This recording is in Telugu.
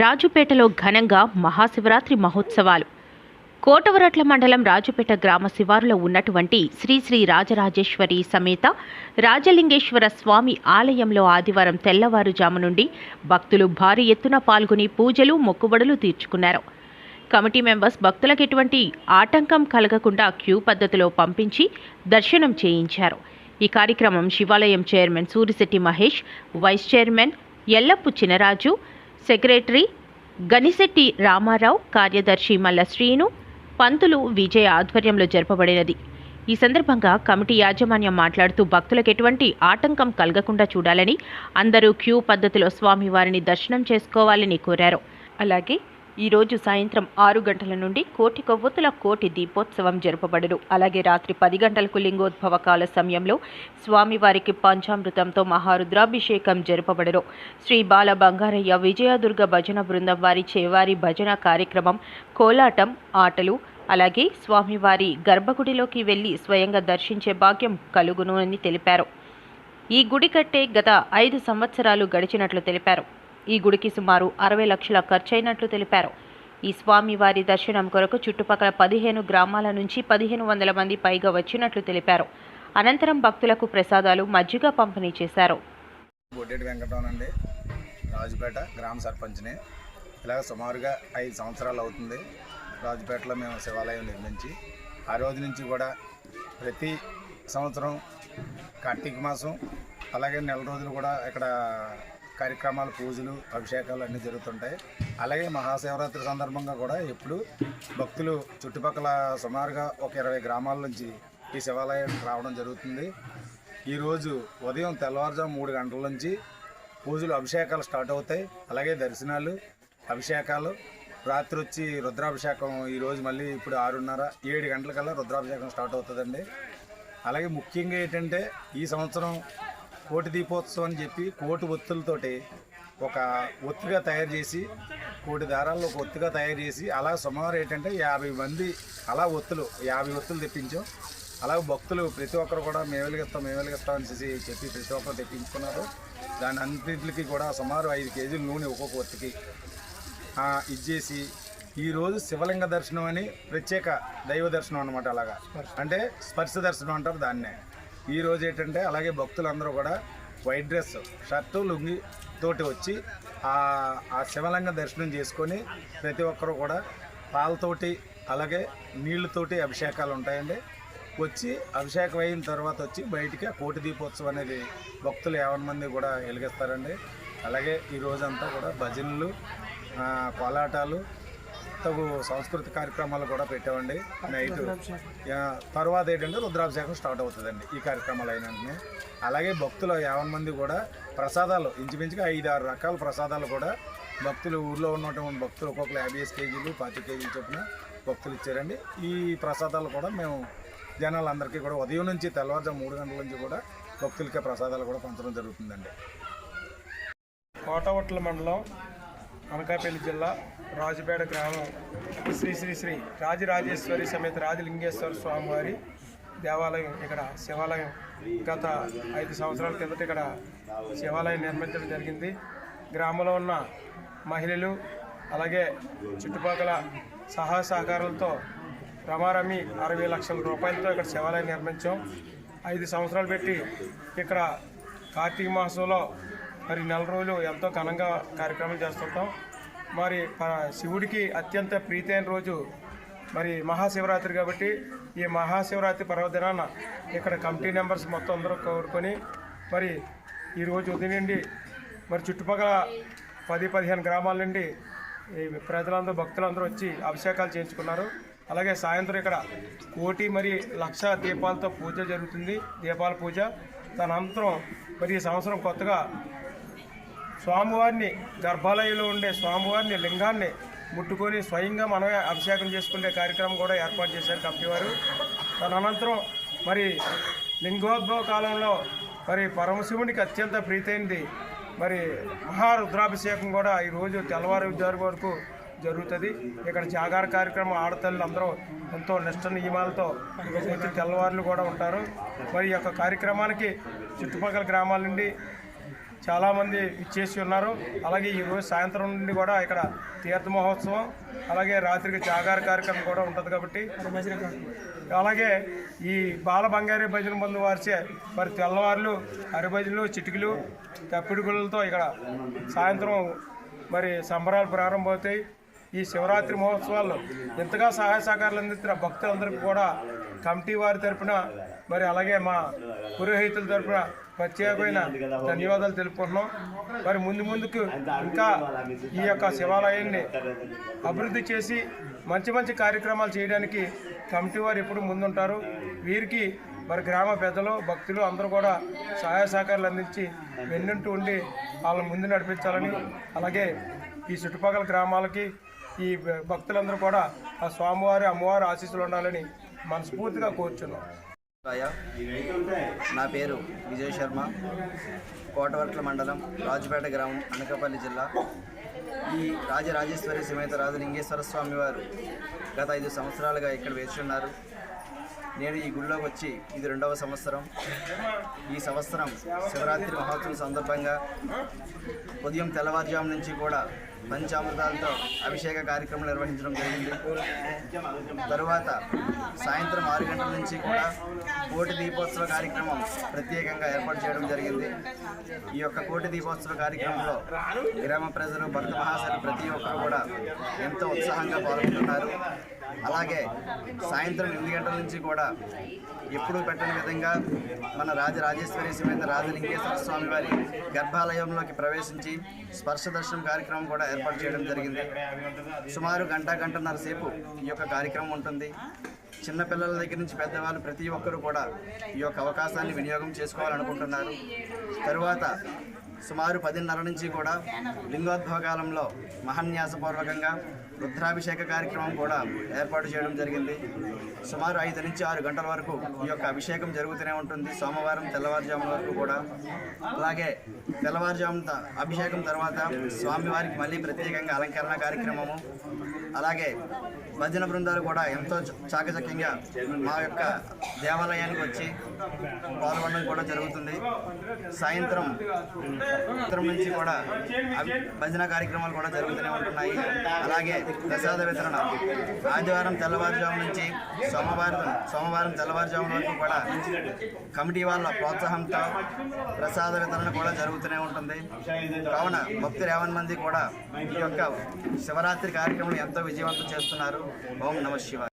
రాజుపేటలో ఘనంగా మహాశివరాత్రి మహోత్సవాలు. కోటవరట్ల మండలం రాజుపేట గ్రామ శివారులో ఉన్నటువంటి శ్రీ శ్రీ రాజరాజేశ్వరి సమేత రాజలింగేశ్వర స్వామి ఆలయంలో ఆదివారం తెల్లవారుజాము నుండి భక్తులు భారీ ఎత్తున పాల్గొని పూజలు మొక్కుబడులు తీర్చుకున్నారు. కమిటీ మెంబర్స్ భక్తులకు ఎటువంటి ఆటంకం కలగకుండా క్యూ పద్ధతిలో పంపించి దర్శనం చేయించారు. ఈ కార్యక్రమం శివాలయం chairman Surisetti Mahesh vice chairman Ellappu Chinaraju secretary Ganisetti Ramarao కార్యదర్శి మల్ల శ్రీను పంతులు విజయ ఆధ్వర్యంలో జరపబడినది. ఈ సందర్భంగా కమిటీ యాజమాన్యం మాట్లాడుతూ భక్తులకు ఎటువంటి ఆటంకం కలగకుండా చూడాలని అందరూ క్యూ పద్ధతిలో స్వామివారిని దర్శనం చేసుకోవాలని కోరారు. అలాగే ఈరోజు సాయంత్రం ఆరు గంటల నుండి కోటి కొవ్వొత్తుల కోటి దీపోత్సవం జరపబడును. అలాగే రాత్రి పది గంటలకు లింగోద్భవ కాల సమయంలో స్వామివారికి పంచామృతంతో మహారుద్రాభిషేకం జరపబడును. శ్రీ బాల బంగారయ్య విజయదుర్గ భజన బృందం వారి చేవారి భజన కార్యక్రమం కోలాటం ఆటలు అలాగే స్వామివారి గర్భగుడిలోకి వెళ్ళి స్వయంగా దర్శించే భాగ్యం కలుగును అని తెలిపారు. ఈ గుడి కట్టే గత ఐదు సంవత్సరాలు గడిచినట్లు తెలిపారు. ఈ గుడికి సుమారు అరవై లక్షల ఖర్చయినట్లు తెలిపారు. ఈ స్వామి వారి దర్శనం కొరకు చుట్టుపక్కల పదిహేను గ్రామాల నుంచి పదిహేను వందల మంది పైగా వచ్చినట్లు తెలిపారు. అనంతరం భక్తులకు ప్రసాదాలు మజ్జిగ పంపిణీ చేశారు. బొడ్డెటి రాజుపేట గ్రామ సర్పంచ్ని. ఇలాగ సుమారుగా ఐదు సంవత్సరాలు అవుతుంది రాజుపేటలో మేము శివాలయం నిర్మించి. ఆ రోజు నుంచి కూడా ప్రతి సంవత్సరం కార్తీక మాసం అలాగే నెల రోజులు కూడా ఇక్కడ కార్యక్రమాలు పూజలు అభిషేకాలు అన్నీ జరుగుతుంటాయి. అలాగే మహాశివరాత్రి సందర్భంగా కూడా ఎప్పుడు భక్తులు చుట్టుపక్కల సుమారుగా ఒక ఇరవై గ్రామాల నుంచి ఈ శివాలయం రావడం జరుగుతుంది. ఈరోజు ఉదయం తెల్లవారుజాము మూడు గంటల నుంచి పూజలు అభిషేకాలు స్టార్ట్ అవుతాయి. అలాగే దర్శనాలు అభిషేకాలు. రాత్రి వచ్చి రుద్రాభిషేకం ఈరోజు మళ్ళీ ఇప్పుడు ఆరున్నర ఏడు గంటలకల్లా రుద్రాభిషేకం స్టార్ట్ అవుతుందండి. అలాగే ముఖ్యంగా ఏంటంటే ఈ సంవత్సరం కోటి దీపోత్సవం అని చెప్పి కోటి ఒత్తులతోటి ఒక ఒత్తిగా తయారు చేసి కోటి దారాల్లో ఒక ఒత్తిగా తయారు చేసి అలా సుమారు ఏంటంటే యాభై మంది అలా ఒత్తులు యాభై ఒత్తులు తెప్పించాం. అలాగే భక్తులు ప్రతి ఒక్కరు కూడా మేము వెలిగిస్తాం మేము వెలిగిస్తాం అనేసి చెప్పి ప్రతి ఒక్కరు తెప్పించుకున్నారు. దాని అన్నింటికి కూడా సుమారు ఐదు కేజీల నూనె ఒక్కొక్క ఒత్తికి ఇచ్చేసి ఈరోజు శివలింగ దర్శనం అని ప్రత్యేక దైవ దర్శనం అనమాట అలాగా. అంటే స్పర్శ దర్శనం అంటారు దాన్నే. ఈ రోజు ఏంటంటే అలాగే భక్తులందరూ కూడా వైట్ డ్రెస్ షర్టు లుంగి తోటి వచ్చి ఆ శివలింగ దర్శనం చేసుకొని ప్రతి ఒక్కరూ కూడా పాలతోటి అలాగే నీళ్ళతోటి అభిషేకాలు ఉంటాయండి. వచ్చి అభిషేకం అయిన తర్వాత వచ్చి బయటికి ఆ కోటి దీపోత్సవం అనేది భక్తులు యావన్ మంది కూడా వెలిగిస్తారండి. అలాగే ఈ రోజంతా కూడా భజనలు కోలాటాలు తగు సాంస్కృతిక కార్యక్రమాలు కూడా పెట్టామండి. నైట్. తర్వాత ఏంటంటే రుద్రాభిషేకం స్టార్ట్ అవుతుందండి ఈ కార్యక్రమాలు అయిన వెంటనే. అలాగే భక్తులు యావన్ మంది కూడా ప్రసాదాలు ఇంచుమించుగా ఐదు ఆరు రకాల ప్రసాదాలు కూడా భక్తులు ఊర్లో ఉన్నటువంటి భక్తులు ఒక్కొక్కరు యాభై కేజీలు పాతి కేజీలు చొప్పున భక్తులు ఇచ్చారండి. ఈ ప్రసాదాలు కూడా మేము జనాలందరికీ కూడా ఉదయం నుంచి తెల్లవారుజాము మూడు గంటల నుంచి కూడా భక్తులకే ప్రసాదాలు కూడా పంచడం జరుగుతుందండి. కోటవట్ల మండలం అనకాపల్లి జిల్లా రాజుపేట గ్రామం శ్రీ శ్రీ శ్రీ రాజరాజేశ్వరి సమేత రాజలింగేశ్వర స్వామివారి దేవాలయం ఇక్కడ శివాలయం. గత ఐదు సంవత్సరాల కిందట ఇక్కడ శివాలయం నిర్మించడం జరిగింది. గ్రామంలో ఉన్న మహిళలు అలాగే చుట్టుపక్కల సహాయ సహకారాలతో రమారమి అరవై లక్షల రూపాయలతో ఇక్కడ శివాలయం నిర్మించాం. ఐదు సంవత్సరాలు పెట్టి ఇక్కడ కార్తీక మాసంలో మరి నెల రోజులు ఎంతో ఘనంగా కార్యక్రమాలు చేస్తుంటాం. మరి శివుడికి అత్యంత ప్రీతైన రోజు మరి మహాశివరాత్రి కాబట్టి ఈ మహాశివరాత్రి పర్వదినాన ఇక్కడ కమిటీ మెంబర్స్ మొత్తం అందరూ కోరుకొని మరి ఈరోజు ఉదయం నుండి మరి చుట్టుపక్కల పది పదిహేను గ్రామాల నుండి ఈ ప్రజలందరూ భక్తులందరూ వచ్చి అభిషేకాలు చేయించుకున్నారు. అలాగే సాయంత్రం ఇక్కడ కోటి మరి లక్ష దీపాలతో పూజ జరుగుతుంది దీపాల పూజ. దాని అనంతరం మరి ఈ సంవత్సరం కొత్తగా స్వామివారిని గర్భాలయంలో ఉండే స్వామివారిని లింగాన్ని ముట్టుకొని స్వయంగా మనమే అభిషేకం చేసుకునే కార్యక్రమం కూడా ఏర్పాటు చేశారు కమిటీ వారు. దాని అనంతరం మరి లింగోద్భవ కాలంలో మరి పరమశివునికి అత్యంత ప్రీతైంది మరి మహారుద్రాభిషేకం కూడా ఈరోజు తెల్లవారు వరకు జరుగుతుంది. ఇక్కడ జాగార కార్యక్రమం ఆడతల్లు అందరూ ఎంతో నిష్ట నియమాలతో తెల్లవారులు కూడా ఉంటారు. మరి ఈ యొక్క కార్యక్రమానికి చుట్టుపక్కల గ్రామాల నుండి చాలామంది ఇచ్చేసి ఉన్నారు. అలాగే ఈరోజు సాయంత్రం నుండి కూడా ఇక్కడ తీర్థ మహోత్సవం అలాగే రాత్రికి జాగార కార్యక్రమం కూడా ఉంటుంది కాబట్టి. అలాగే ఈ బాల బంగారీ భజన బంధు వారిచే మరి తెల్లవారులు హరిభజనలు చిటికలు తప్పిడుగులతో ఇక్కడ సాయంత్రం మరి సంబరాలు ప్రారంభమవుతాయి. ఈ శివరాత్రి మహోత్సవాల్లో ఎంతగా సహాయ సహకారాలు అందిస్తున్న భక్తులందరికీ కూడా కమిటీ వారి తరపున మరి అలాగే మా పురోహితుల తరపున ప్రత్యేకమైన ధన్యవాదాలు తెలుపుకుంటున్నాం. మరి ముందు ముందుకు ఇంకా ఈ యొక్క శివాలయాన్ని అభివృద్ధి చేసి మంచి మంచి కార్యక్రమాలు చేయడానికి కమిటీ వారు ఎప్పుడు ముందుంటారు. వీరికి మరి గ్రామ పెద్దలు భక్తులు అందరూ కూడా సహాయ సహకారాలు అందించి వెన్నుంటూ ఉండి వాళ్ళని ముందు నడిపించాలని అలాగే ఈ చుట్టుపక్కల గ్రామాలకి ఈ భక్తులందరూ కూడా ఆ స్వామివారి అమ్మవారి ఆశీస్సులు ఉండాలని మనస్ఫూర్తిగా కోరుచున్నాం. నా పేరు విజయ్ శర్మ. కోటవర్ట్ల మండలం రాజుపేట గ్రామం అనకాపల్లి జిల్లా. ఈ రాజరాజేశ్వరి సమేత రాజలింగేశ్వర స్వామి వారు గత ఐదు సంవత్సరాలుగా ఇక్కడ వేచి ఉన్నారు. నేను ఈ గుళ్ళోకి వచ్చి ఇది రెండవ సంవత్సరం. ఈ సంవత్సరం శివరాత్రి మహోత్సవం సందర్భంగా ఉదయం తెల్లవారుజాము నుంచి కూడా పంచామృతాలతో అభిషేక కార్యక్రమం నిర్వహించడం జరిగింది. తరువాత సాయంత్రం ఆరు గంటల నుంచి కూడా కోటి దీపోత్సవ కార్యక్రమం ప్రత్యేకంగా ఏర్పాటు చేయడం జరిగింది. ఈ యొక్క కోటి దీపోత్సవ కార్యక్రమంలో గ్రామ ప్రజలు భక్త మహాసరి ప్రతి ఒక్కరు కూడా ఎంతో ఉత్సాహంగా పాల్గొంటున్నారు. అలాగే సాయంత్రం ఎనిమిది గంటల నుంచి కూడా ఎప్పుడూ పెట్టని విధంగా మన రాజరాజేశ్వరి సమేత రాజలింగేశ్వర స్వామి వారి గర్భాలయంలోకి ప్రవేశించి స్పర్శ దర్శనం కార్యక్రమం కూడా ఏర్పాటు చేయడం జరిగింది. సుమారు గంట గంటన్నర సేపు ఈ యొక్క కార్యక్రమం ఉంటుంది. చిన్నపిల్లల దగ్గర నుంచి పెద్దవాళ్ళు ప్రతి ఒక్కరూ కూడా ఈ యొక్క అవకాశాన్ని వినియోగం చేసుకోవాలనుకుంటున్నారు. తరువాత సుమారు పదిన్నర నుంచి కూడా లింగోద్భవ కాలంలో మహాన్యాసపూర్వకంగా రుద్రాభిషేక కార్యక్రమం కూడా ఏర్పాటు చేయడం జరిగింది. సుమారు ఐదు నుంచి ఆరు గంటల వరకు ఈ యొక్క అభిషేకం జరుగుతూనే ఉంటుంది. సోమవారం తెల్లవారుజామున వరకు కూడా. అలాగే తెల్లవారుజామున అభిషేకం తర్వాత స్వామివారికి మళ్ళీ ప్రత్యేకంగా అలంకరణ కార్యక్రమము. అలాగే భజన బృందాలు కూడా ఎంతో చాకచక్యంగా మా యొక్క దేవాలయానికి వచ్చి పాల్గొనడం కూడా జరుగుతుంది. సాయంత్రం సాయంత్రం నుంచి కూడా భజన కార్యక్రమాలు కూడా జరుగుతూనే ఉంటున్నాయి. అలాగే ప్రసాద వితరణ ఆదివారం తెల్లవారుజాము నుంచి సోమవారం సోమవారం తెల్లవారుజాము వరకు కూడా కమిటీ వాళ్ళ ప్రోత్సాహంతో ప్రసాద వితరణ కూడా జరుగుతూనే ఉంటుంది. కావున భక్తులు యావన్ మంది కూడా ఈ యొక్క శివరాత్రి కార్యక్రమం ఎంతో విజయవంతం చేస్తున్నారు. ओम 那么喜欢